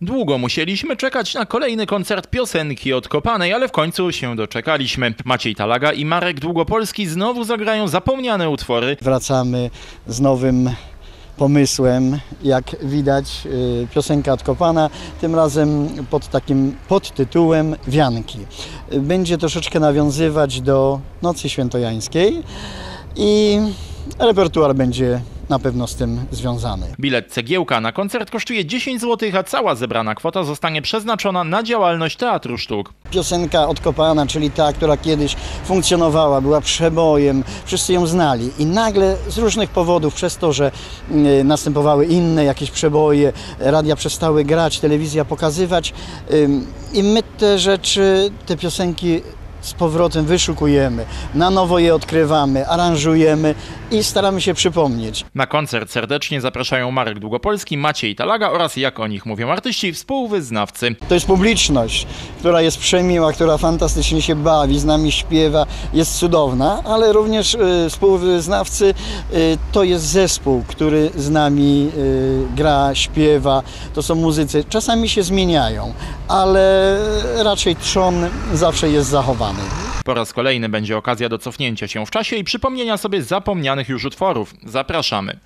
Długo musieliśmy czekać na kolejny koncert piosenki odkopanej, ale w końcu się doczekaliśmy. Maciej Talaga i Marek Długopolski znowu zagrają zapomniane utwory. Wracamy z nowym pomysłem, jak widać y, piosenka odkopana, tym razem pod takim podtytułem Wianki. Będzie troszeczkę nawiązywać do Nocy Świętojańskiej i repertuar będzie na pewno z tym związany. Bilet cegiełka na koncert kosztuje 10 zł, a cała zebrana kwota zostanie przeznaczona na działalność Teatru Sztuk. Piosenka odkopana, czyli ta, która kiedyś funkcjonowała, była przebojem, wszyscy ją znali i nagle z różnych powodów, przez to, że y, następowały inne jakieś przeboje, radia przestały grać, telewizja pokazywać i my te rzeczy, te piosenki z powrotem wyszukujemy, na nowo je odkrywamy, aranżujemy i staramy się przypomnieć. Na koncert serdecznie zapraszają Marek Długopolski, Maciej Talaga oraz, jak o nich mówią artyści, współwyznawcy. To jest publiczność, która jest przemiła, która fantastycznie się bawi, z nami śpiewa, jest cudowna, ale również y, współwyznawcy y, to jest zespół, który z nami y, gra, śpiewa. To są muzycy. Czasami się zmieniają, ale raczej trzon zawsze jest zachowany. Po raz kolejny będzie okazja do cofnięcia się w czasie i przypomnienia sobie zapomnianych już utworów. Zapraszamy.